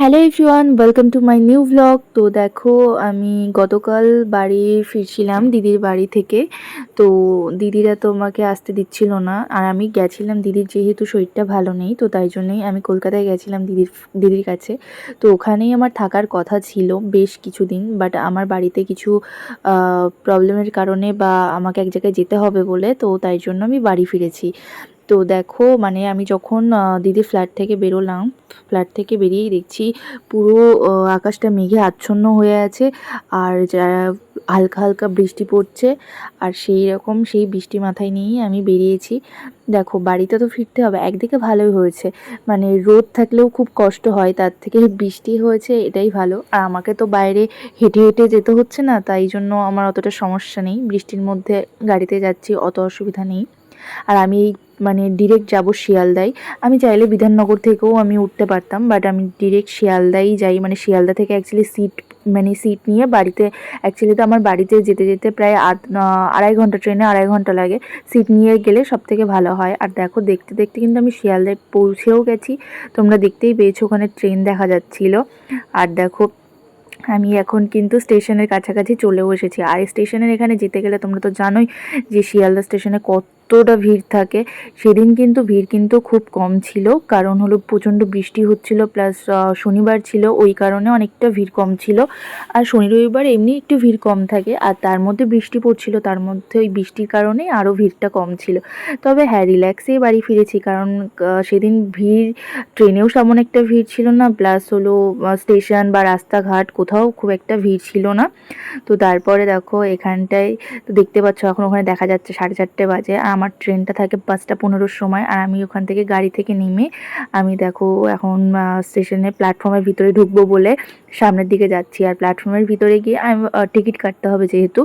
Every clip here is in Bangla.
Hello everyone welcome to my new blog তো দেখো, আমি গতকাল বাড়ি ফিরছিলাম দিদির বাড়ি থেকে। তো দিদিরা তো আমাকে আসতে দিচ্ছিল না। আর আমি গেছিলাম, দিদির যেহেতু শরীরটা ভালো নেই, তো তাই জন্যই আমি কলকাতায় গেছিলাম দিদির দিদির কাছে। তো ওখানেই আমার থাকার কথা ছিল বেশ কিছুদিন বাট আমার বাড়িতে কিছু প্রবলেমের কারণে বা আমাকে এক জায়গায় যেতে হবে বলে, তো তাই জন্য আমি বাড়ি ফিরেছি। তো দেখো মানে আমি যখন দিদির ফ্ল্যাট থেকে বেরোলাম ফ্ল্যাট থেকে বেরিয়েই দেখছি পুরো আকাশটা মেঘে আচ্ছন্ন হয়ে আছে আর যা, হালকা হালকা বৃষ্টি পড়ছে আর সেই রকম সেই বৃষ্টি মাথায় নিয়েই আমি বেরিয়েছি। দেখো, বাড়িতে তো ফিরতে হবে, একদিকে ভালোই হয়েছে মানে রোদ থাকলেও খুব কষ্ট হয়, তার থেকে বৃষ্টি হয়েছে এটাই ভালো। আর আমাকে তো বাইরে হেঁটে হেঁটে যেতে হচ্ছে না, তাই জন্য আমার অতটা সমস্যা নেই, বৃষ্টির মধ্যে গাড়িতে যাচ্ছি, অত অসুবিধা নেই। আর আমি এই মানে ডিরেক্ট যাব শিয়ালদায়। আমি চাইলে বিধাননগর থেকেও আমি উঠতে পারতাম বাট আমি ডিরেক্ট শিয়ালদাই যাই। মানে শিয়ালদা থেকে অ্যাকচুয়ালি সিট মানে সিট নিয়ে বাড়িতে অ্যাকচুয়ালি তো আমার বাড়িতে যেতে যেতে প্রায় আধ আড়াই ঘণ্টা ট্রেনে আড়াই ঘণ্টা লাগে। সিট নিয়ে গেলে সব থেকে ভালো হয়। আর দেখো, দেখতে দেখতে কিন্তু আমি শিয়ালদায় পৌঁছেও গেছি। তোমরা দেখতেই পেয়েছ ওখানে ট্রেন দেখা যাচ্ছিল। আর দেখো, আমি এখন কিন্তু স্টেশনের কাছাকাছি চলেও এসেছি। আর স্টেশনের এখানে যেতে গেলে তোমরা তো জানোই যে শিয়ালদা স্টেশনে কত এতটা ভিড় থাকে। সেদিন কিন্তু ভিড় কিন্তু খুব কম ছিল। কারণ হলো প্রচণ্ড বৃষ্টি হচ্ছিল, প্লাস শনিবার ছিল, ওই কারণে অনেকটা ভিড় কম ছিল। আর শনি রবিবার এমনি একটু ভিড় কম থাকে। আর তার মধ্যে বৃষ্টি পড়ছিল, তার মধ্যে ওই বৃষ্টির কারণে আরও ভিড়টা কম ছিল। তবে হ্যাঁ রিল্যাক্সেই বাড়ি ফিরেছি। কারণ সেদিন ভিড়, ট্রেনেও তেমন একটা ভিড় ছিল না। প্লাস হলো স্টেশন বা রাস্তাঘাট কোথাও খুব একটা ভিড় ছিল না। তো তারপরে দেখো, এখানটায় তো দেখতে পাচ্ছ, এখন ওখানে দেখা যাচ্ছে সাড়ে চারটে বাজে। আমার ট্রেনটা থাকে পাঁচটা পনেরোর সময় আর আমি ওখান থেকে গাড়ি থেকে নেমে আমি দেখো এখন স্টেশনে প্ল্যাটফর্মের ভিতরে ঢুকবো বলে সামনের দিকে যাচ্ছি আর প্ল্যাটফর্মের ভিতরে গিয়ে আমি টিকিট কাটতে হবে যেহেতু।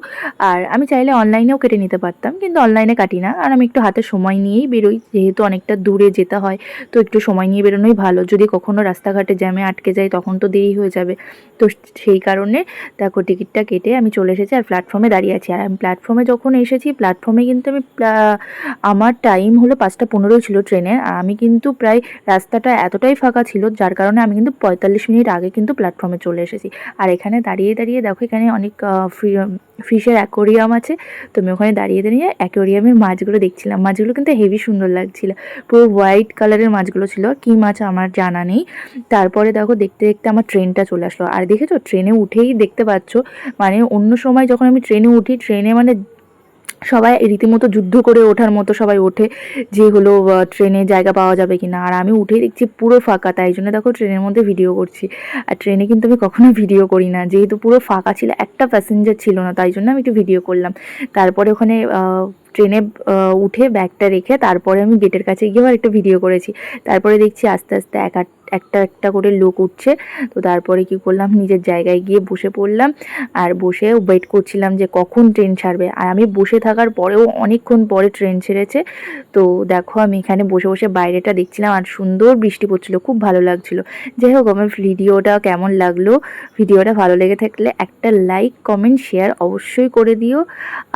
আর আমি চাইলে অনলাইনেও কেটে নিতে পারতাম, কিন্তু অনলাইনে কাটি না। আর আমি একটু হাতে সময় নিয়েই বেরোই, যেহেতু অনেকটা দূরে যেতে হয়, তো একটু সময় নিয়ে বেরোনোই ভালো। যদি কখনও রাস্তাঘাটে জ্যামে আটকে যায় তখন তো দেরি হয়ে যাবে। তো সেই কারণে দেখো টিকিটটা কেটে আমি চলে এসেছি আর প্ল্যাটফর্মে দাঁড়িয়ে আছি। আর আমি প্ল্যাটফর্মে যখন এসেছি প্ল্যাটফর্মে কিন্তু আমি আমার টাইম হলো পাঁচটা পনেরো ছিল ট্রেনের আর আমি কিন্তু প্রায় রাস্তাটা এতটাই ফাঁকা ছিল, যার কারণে আমি কিন্তু পঁয়তাল্লিশ মিনিট আগে কিন্তু প্ল্যাটফর্মে চলে এসেছি। আর এখানে দাঁড়িয়ে দাঁড়িয়ে দেখো এখানে অনেক ফিশের অ্যাকোরিয়াম আছে। তো আমি ওখানে দাঁড়িয়ে দাঁড়িয়ে অ্যাকোরিয়ামের মাছগুলো দেখছিলাম। মাছগুলো কিন্তু হেভি সুন্দর লাগছিল। পুরো হোয়াইট কালারের মাছগুলো ছিল। কী মাছ আমার জানা নেই। তারপরে দেখো দেখতে দেখতে আমার ট্রেনটা চলে আসলো। আর দেখেছ? ট্রেনে উঠেই দেখতে পাচ্ছ মানে অন্য সময় যখন আমি ট্রেনে উঠি ট্রেনে মানে সবাই রীতিমতো যুদ্ধ করে ওঠার মতো সবাই ওঠে যে হলো ট্রেনে জায়গা পাওয়া যাবে কি না আর আমি উঠে দেখছি পুরো ফাঁকা, তাই জন্য দেখো ট্রেনের মধ্যে ভিডিও করছি। আর ট্রেনে কিন্তু আমি কখনো ভিডিও করি না, যেহেতু পুরো ফাঁকা ছিল, একটা প্যাসেঞ্জার ছিল না, তাই জন্য আমি একটু ভিডিও করলাম। তারপরে ওখানে ট্রেনে উঠে ব্যাগটা রেখে তারপরে আমি গেটের কাছে গিয়ে আবার একটা ভিডিও করেছি। তারপরে দেখছি আস্তে আস্তে এক একটা একটা করে লোক উঠছে। তো তারপরে কি করলাম, নিজের জায়গায় গিয়ে বসে পড়লাম। আর বসে ওয়েট করছিলাম যে কখন ট্রেন ছাড়বে। আর আমি বসে থাকার পরেও অনেকক্ষণ পরে ট্রেন ছেড়েছে। তো দেখো আমি এখানে বসে বসে বাইরেটা দেখছিলাম আর সুন্দর বৃষ্টি পড়ছিল, খুব ভালো লাগছিল। যাই হোক, আমার ভিডিওটা কেমন লাগল ভিডিওটা ভালো লেগে থাকলে একটা লাইক কমেন্ট শেয়ার অবশ্যই করে দিও।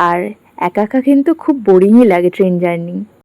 আর একা একা কিন্তু খুব বোরিংই লাগে ট্রেন জার্নি